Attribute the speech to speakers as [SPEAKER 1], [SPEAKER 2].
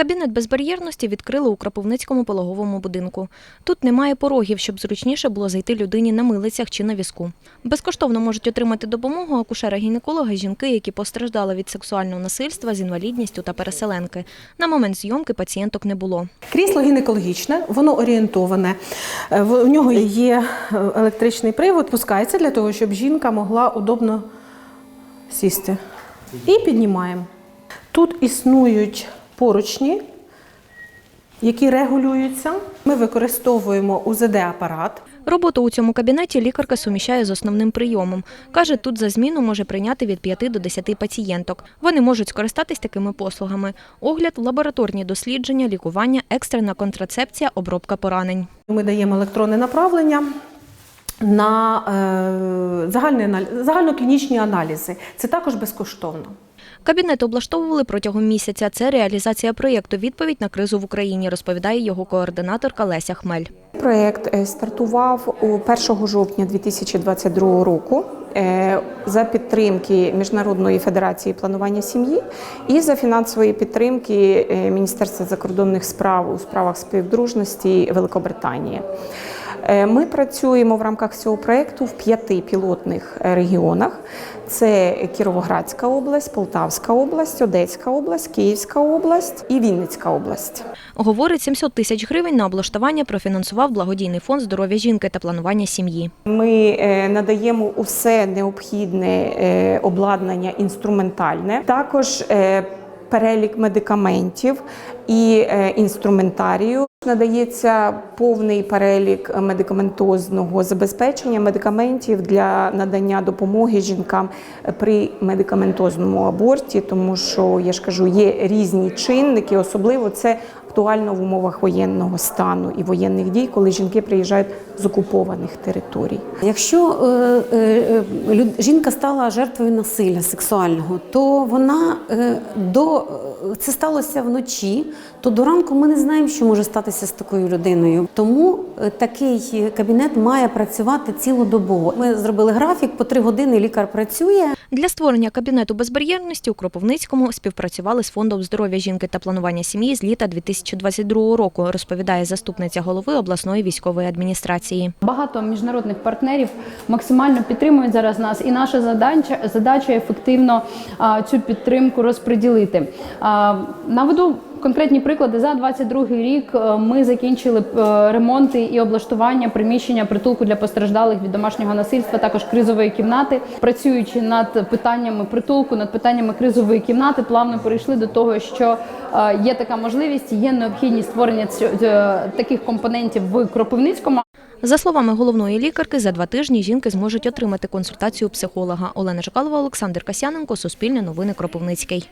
[SPEAKER 1] Кабінет безбар'єрності відкрили у Кропивницькому пологовому будинку. Тут немає порогів, щоб зручніше було зайти людині на милицях чи на візку. Безкоштовно можуть отримати допомогу акушера-гінеколога жінки, які постраждали від сексуального насильства з інвалідністю та переселенки. На момент зйомки пацієнток не було.
[SPEAKER 2] Крісло гінекологічне, воно орієнтоване. Е, В в нього є е, електричний привод, пускається для того, щоб жінка могла удобно сісти. І піднімаємо. Тут існують поручні, які регулюються. Ми використовуємо УЗД-апарат.
[SPEAKER 1] Роботу у цьому кабінеті лікарка суміщає з основним прийомом. Каже, тут за зміну може прийняти від 5 до 10 пацієнток. Вони можуть скористатись такими послугами: огляд, лабораторні дослідження, лікування, екстрена контрацепція, обробка поранень.
[SPEAKER 2] Ми даємо електронне направлення на загальні, загальний аналіз, загальноклінічні аналізи. Це також безкоштовно.
[SPEAKER 1] Кабінет облаштовували протягом місяця. Це реалізація проєкту «Відповідь на кризу в Україні», розповідає його координаторка Леся Хмель.
[SPEAKER 3] Проєкт е, стартував у 1 жовтня 2022 року е, за підтримки Міжнародної федерації планування сім'ї і за фінансової підтримки е, Міністерства закордонних справ у справах співдружності Великобританії. Е, Ми працюємо в рамках цього проєкту в п'яти пілотних е, регіонах: це Кіровоградська область, Полтавська область, Одеська область, Київська область і Вінницька область.
[SPEAKER 1] Говорить, 700 тисяч гривень на облаштування профінансував благодійний фонд здоров'я жінки та планування сім'ї.
[SPEAKER 3] Ми е, надаємо усе необхідне е, обладнання інструментальне, також е, перелік медикаментів і е, інструментарію. Надається повний перелік медикаментозного забезпечення медикаментів для надання допомоги жінкам при медикаментозному аборті, тому що я ж кажу, є різні чинники, особливо це актуально в умовах воєнного стану і воєнних дій, коли жінки приїжджають з окупованих територій.
[SPEAKER 4] Якщо е, е, люд- жінка стала жертвою насилля сексуального, то вона е, до е, це сталося вночі, то до ранку ми не знаємо, що може статися з такою людиною. Тому е, такий кабінет має працювати цілодобово. Ми зробили графік, по три години лікар працює.
[SPEAKER 1] Для створення кабінету безбар'єрності у Кропивницькому співпрацювали з фондом здоров'я жінки та планування сім'ї з літа 2022 року, розповідає заступниця голови обласної військової адміністрації.
[SPEAKER 5] Багато міжнародних партнерів максимально підтримують зараз нас, і наша задача задача ефективно цю підтримку розподілити. Наведу. Конкретні приклади за 22 рік е, ми закінчили е, ремонти і облаштування приміщення притулку для постраждалих від домашнього насильства, також кризової кімнати. Працюючи над питаннями притулку, над питаннями кризової кімнати, плавно перейшли до того, що е, є така можливість, є необхідність створення таких компонентів в Кропивницькому.
[SPEAKER 1] За словами головної лікарки, за два тижні жінки зможуть отримати консультацію психолога. Олена Жакалова, Олександр Касяненко, Суспільне новини Кропивницький.